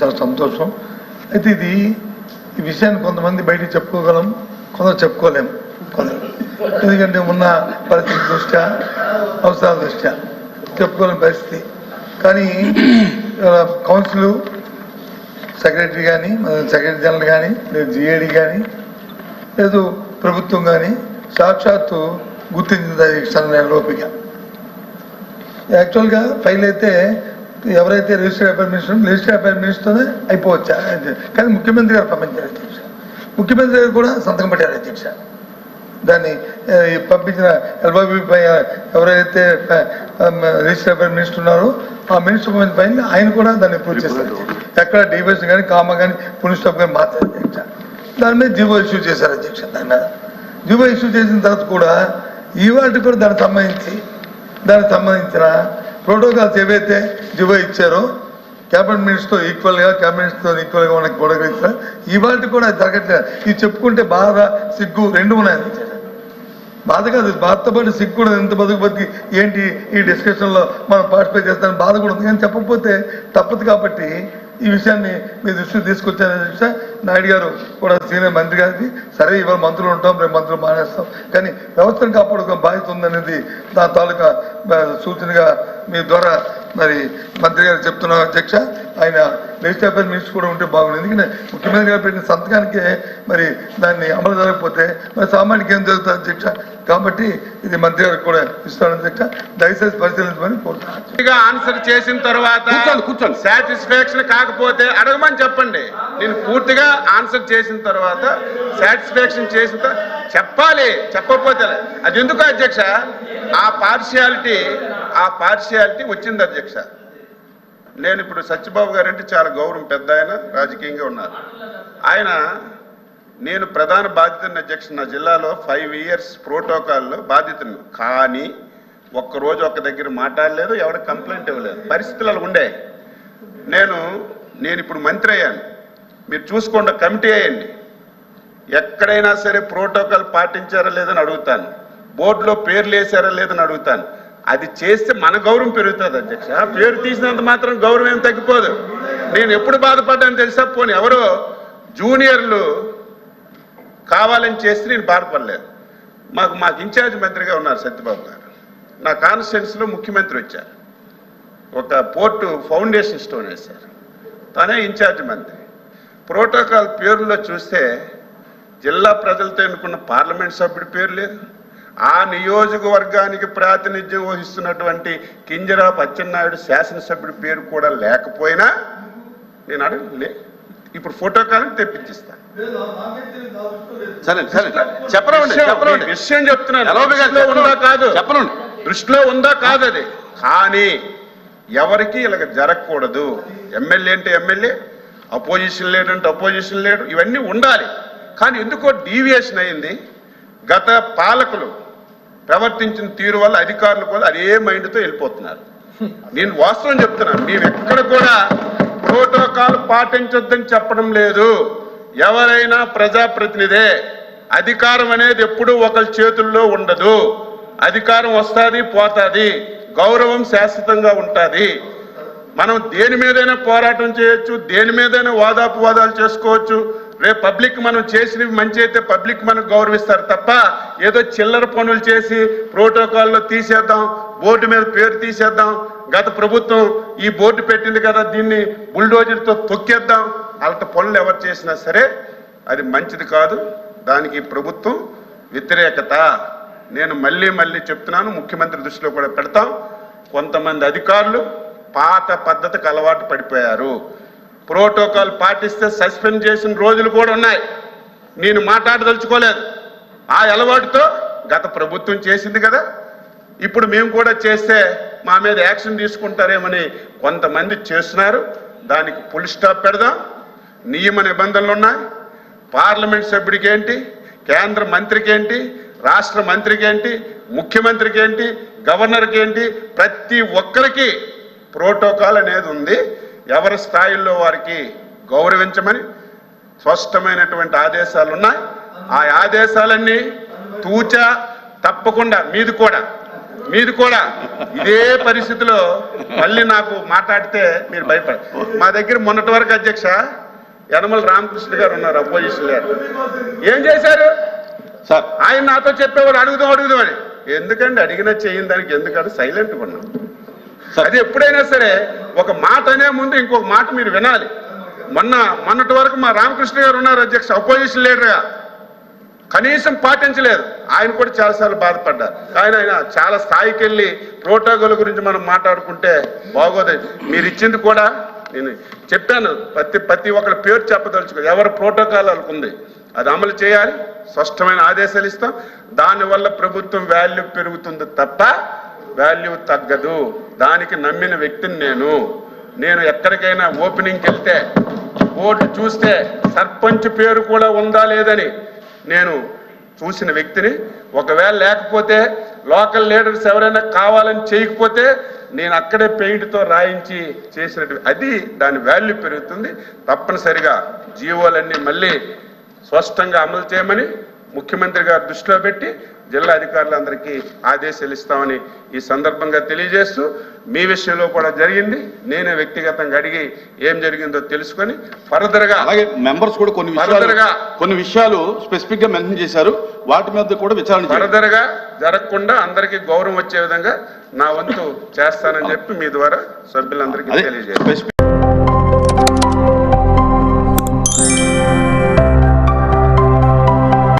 చాలా సంతోషం. అయితే ఇది ఈ విషయాన్ని కొంతమంది బయటికి చెప్పుకోగలం కొందరు చెప్పుకోలేము కొందరు. ఎందుకంటే ఉన్న పరిస్థితి దృష్ట్యా అవసరాల దృష్ట్యా చెప్పుకోలేని పరిస్థితి. కానీ కౌన్సిల్ సెక్రటరీ కానీ సెక్రటరీ జనరల్ కానీ లేదు జిఏడి కానీ లేదు ప్రభుత్వం కానీ సాక్షాత్తు గుర్తించింది ఇస్తాను లోపిక. యాక్చువల్గా ఫైల్ అయితే ఎవరైతే register affair minister register affair మినిస్టర్నే అయిపోవచ్చా? కానీ ముఖ్యమంత్రి గారు పంపించారు అధ్యక్ష. ముఖ్యమంత్రి గారు కూడా సంతకం పెట్టారు అధ్యక్ష. దాన్ని పంపించిన ఎల్బాబీ పై ఎవరైతే రిజిస్టర్ అఫైర్ మినిస్టర్ ఉన్నారో ఆ మినిస్టర్ పైన ఆయన కూడా దాన్ని పూర్తి చేస్తారు ఎక్కడ డివైస్ కానీ కామ కానీ పునిస్టాప్ కానీ మాత్రం అధ్యక్ష. దాని మీద జీవో ఇష్యూ చేశారు అధ్యక్ష దాని మీద. జీవో ఇష్యూ చేసిన తర్వాత కూడా ఈ వాటికి కూడా దానికి సంబంధించి దానికి సంబంధించిన ప్రోటోకాల్స్ ఏవైతే జివో ఇచ్చారో క్యాబినెట్ మినిస్టర్తో ఈక్వల్గా క్యాబినెట్తో ఈక్వల్గా మనకి గొడవ ఇచ్చారు. ఇవాళ కూడా జరగట్లేదు. ఇది చెప్పుకుంటే బాధ సిగ్గు రెండు ఉన్నాయి. బాధ కాదు బాధతో పాటు సిగ్గు కూడా ఎంత బతుకు బతికి ఏంటి ఈ డిస్కషన్లో మనం పార్టిసిపేట్ చేస్తామని బాధ కూడా ఉంది. కానీ చెప్పకపోతే తప్పదు కాబట్టి ఈ విషయాన్ని మీ దృష్టికి తీసుకొచ్చారని అధ్యక్ష నాయుడు గారు కూడా సీనియర్ మంత్రి గారికి సరే ఇవాళ మంత్రులు ఉంటాం రేపు మంత్రులు మానేస్తాం. కానీ వ్యవస్థను కాపాడుకునే బాధ్యత ఉందనేది నా తాలూకా సూచనగా మీ ద్వారా మరి మంత్రి గారు చెప్తున్నాం అధ్యక్ష ఆయన లెజిస్లేటర్ మినిస్టర్ కూడా ఉంటే బాగుంది ఎందుకంటే ముఖ్యమంత్రి గారు పెట్టిన సంతకానికే మరి దాన్ని అమలు జరగకపోతే మరి సామాన్యుకి ఏం జరుగుతుంది అధ్యక్ష. కాబట్టి ఇది మంత్రి గారికి కూడా ఇస్తాను అధ్యక్ష. దయచేసి పరిశీలించమని కోరుతున్నాను పూర్తిగా ఆన్సర్ చేసిన తర్వాత కూర్చోండి. సాటిస్ఫాక్షన్ కాకపోతే అడగమని చెప్పండి. నేను పూర్తిగా ఆన్సర్ చేసిన తర్వాత సాటిస్ఫాక్షన్ చేసిన చెప్పాలి చెప్పకపోతే. అది ఎందుకు అధ్యక్ష? ఆ పార్షియాలిటీ ఆ పార్షియాలిటీ వచ్చింది అధ్యక్ష. నేను ఇప్పుడు సత్యబాబు గారు అంటే చాలా గౌరవం పెద్ద ఆయన రాజకీయంగా ఉన్నారు. ఆయన నేను ప్రధాన బాధ్యతను అధ్యక్ష నా జిల్లాలో ఫైవ్ ఇయర్స్ ప్రోటోకాల్లో బాధ్యతను కానీ ఒక్కరోజు ఒక్క దగ్గర మాట్లాడలేదు ఎవడ కంప్లైంట్ ఇవ్వలేదు. పరిస్థితులు అలా ఉండే. నేను నేను ఇప్పుడు మంత్రి అయ్యాను. మీరు చూసుకోండి కమిటీ అయ్యండి ఎక్కడైనా సరే ప్రోటోకాల్ పాటించారా లేదని అడుగుతాను. బోర్డులో పేర్లు వేసారా లేదని అడుగుతాను. అది చేస్తే మన గౌరవం పెరుగుతుంది అధ్యక్ష. పేరు తీసినంత మాత్రం గౌరవం ఏం తగ్గిపోదు. నేను ఎప్పుడు బాధపడ్డాను తెలుసా? పోనీ ఎవరో జూనియర్లు కావాలని చేస్తే నేను బాధపడలేదు. మాకు మాకు ఇన్ఛార్జ్ మంత్రిగా ఉన్నారు సత్యబాబు గారు. నా కాన్స్టిట్యున్సీలో ముఖ్యమంత్రి వచ్చారు. ఒక పోర్టు ఫౌండేషన్ స్టోన్ వేశారు. తనే ఇన్ఛార్జ్ మంత్రి. ప్రోటోకాల్ పేరులో చూస్తే జిల్లా ప్రజలతో ఎన్నుకున్న పార్లమెంట్ సభ్యుడి పేరు లేదు. ఆ నియోజకవర్గానికి ప్రాతినిధ్యం వహిస్తున్నటువంటి కింజరాపు అచ్చెన్నాయుడు శాసనసభ్యుడి పేరు కూడా లేకపోయినా నేను అడగలే ఇప్పుడు ఫోటోకాల్ తెప్పించిస్తాను సరే సరే. చెప్పనండి విషయం- చెప్పనండి విషయం చెప్తున్నాను కాదు, దృష్టిలో ఉందా కాదు? చెప్పనండి. దృష్టిలో ఉందా కాదు అది. కానీ ఎవరికి ఇలాగ జరగకూడదు. ఎమ్మెల్యే అంటే ఎమ్మెల్యే అపోజిషన్ లీడర్ అంటే అపోజిషన్ లీడర్ ఇవన్నీ ఉండాలి. కానీ ఎందుకో డీవియేషన్ అయింది. గత పాలకులు ప్రవర్తించిన తీరు వల్ల అధికారులు కూడా అదే మైండ్తో వెళ్ళిపోతున్నారు. నేను వాస్తవం చెప్తున్నాను. మేము ఎక్కడ కూడా ప్రోటోకాల్ పాటించొద్దని చెప్పడం లేదు. ఎవరైనా ప్రజాప్రతినిధే. అధికారం అనేది ఎప్పుడూ ఒకరి చేతుల్లో ఉండదు. అధికారం వస్తుంది పోతుంది. గౌరవం శాశ్వతంగా ఉంటుంది. మనం దేని మీదైనా పోరాటం చేయొచ్చు దేని మీదైనా వాదాపవాదాలు చేసుకోవచ్చు. రేపు పబ్లిక్ మనం చేసినవి మంచి అయితే పబ్లిక్ మనకు గౌరవిస్తారు తప్ప ఏదో చిల్లర పనులు చేసి ప్రోటోకాల్లో తీసేద్దాం బోర్డు మీద పేరు తీసేద్దాం. గత ప్రభుత్వం ఈ బోర్డు పెట్టింది కదా దీన్ని బుల్డోజర్తో తొక్కేద్దాం. అలాంటి పనులు ఎవరు చేసినా సరే అది మంచిది కాదు. దానికి ప్రభుత్వం వ్యతిరేకత. నేను మళ్ళీ మళ్ళీ చెప్తున్నాను ముఖ్యమంత్రి దృష్టిలో కూడా పెడతాం. కొంతమంది అధికారులు పాత పద్ధతికి అలవాటు పడిపోయారు. ప్రోటోకాల్ పాటిస్తే సస్పెండ్ చేసిన రోజులు కూడా ఉన్నాయి. నేను మాట్లాడదలుచుకోలేదు. ఆ అలవాటుతో గత ప్రభుత్వం చేసింది కదా. ఇప్పుడు మేము కూడా చేస్తే మా మీద యాక్షన్ తీసుకుంటారేమని కొంతమంది చేస్తున్నారు. దానికి ఫుల్ స్టాప్ పెడదాం. నియమ నిబంధనలు ఉన్నాయి. పార్లమెంట్ సభ్యుడికి ఏంటి కేంద్ర మంత్రికి ఏంటి రాష్ట్ర మంత్రికి ఏంటి ముఖ్యమంత్రికి ఏంటి గవర్నర్కి ఏంటి ప్రతి ఒక్కరికి ప్రోటోకాల్ అనేది ఉంది. ఎవరి స్థాయిల్లో వారికి గౌరవించమని స్పష్టమైనటువంటి ఆదేశాలు ఉన్నాయి ఆ ఆదేశాలన్నీ తూచా తప్పకుండా మీది కూడా మీది కూడా. ఇదే పరిస్థితిలో మళ్ళీ నాకు మాట్లాడితే మీరు భయపడ మా దగ్గర మొన్నటి వరకు అధ్యక్ష యనమల రామకృష్ణ గారు ఉన్నారు అపోజిషన్ లీడర్ ఏం చేశారు? సార్. ఆయన నాతో చెప్పేవారు అడుగుదాం అడుగుదామని ఎందుకండి అడిగినా చేయని దానికి ఎందుకంటే సైలెంట్గా ఉన్నాం. అది ఎప్పుడైనా సరే ఒక మాట అనే ముందు ఇంకొక మాట మీరు వినాలి. మొన్న మొన్నటి వరకు మా రామకృష్ణ గారు ఉన్నారు అధ్యక్ష అపోజిషన్ లీడర్గా కనీసం పాటించలేదు. ఆయన కూడా చాలాసార్లు బాధపడ్డారు. ఆయన ఆయన చాలా స్థాయికి వెళ్ళి ప్రోటోకాల్ గురించి మనం మాట్లాడుకుంటే బాగోదు. మీరు ఇచ్చింది కూడా నేను చెప్పాను. ప్రతి ప్రతి ఒక్కరి పేరు చెప్పదలుచుకో ఎవరి ప్రోటోకాల్ ఉంది. అది అమలు చేయాలి. స్పష్టమైన ఆదేశాలు ఇస్తాం. దానివల్ల ప్రభుత్వం వాల్యూ పెరుగుతుంది తప్ప వాల్యూ తగ్గదు. దానికి నమ్మిన వ్యక్తిని నేను. నేను ఎక్కడికైనా ఓపెనింగ్కి వెళ్తే ఓటు చూస్తే సర్పంచ్ పేరు కూడా ఉందా లేదని నేను చూసిన వ్యక్తిని. ఒకవేళ లేకపోతే లోకల్ లీడర్స్ ఎవరైనా కావాలని చేయకపోతే నేను అక్కడే పెయింట్తో రాయించి చేసినట్టు. అది దాని వాల్యూ పెరుగుతుంది. తప్పనిసరిగా జీవోలన్నీ మళ్ళీ స్పష్టంగా అమలు చేయమని ముఖ్యమంత్రి గారు దృష్టిలో పెట్టి జిల్లా అధికారులందరికీ ఆదేశాలు ఇస్తామని ఈ సందర్భంగా తెలియజేస్తూ మీ విషయంలో కూడా జరిగింది. నేనే వ్యక్తిగతంగా అడిగి ఏం జరిగిందో తెలుసుకొని ఫర్దర్గా అలాగే మెంబర్స్ కూడా కొన్ని ఫర్దర్గా కొన్ని విషయాలు స్పెసిఫిక్గా మెన్షన్ చేశారు. వాటి మీద కూడా విచారణ. ఫర్దర్గా జరగకుండా అందరికీ గౌరవం వచ్చే విధంగా నా వంతు చేస్తానని చెప్పి మీ ద్వారా సభ్యులందరికీ తెలియజేస్తాను.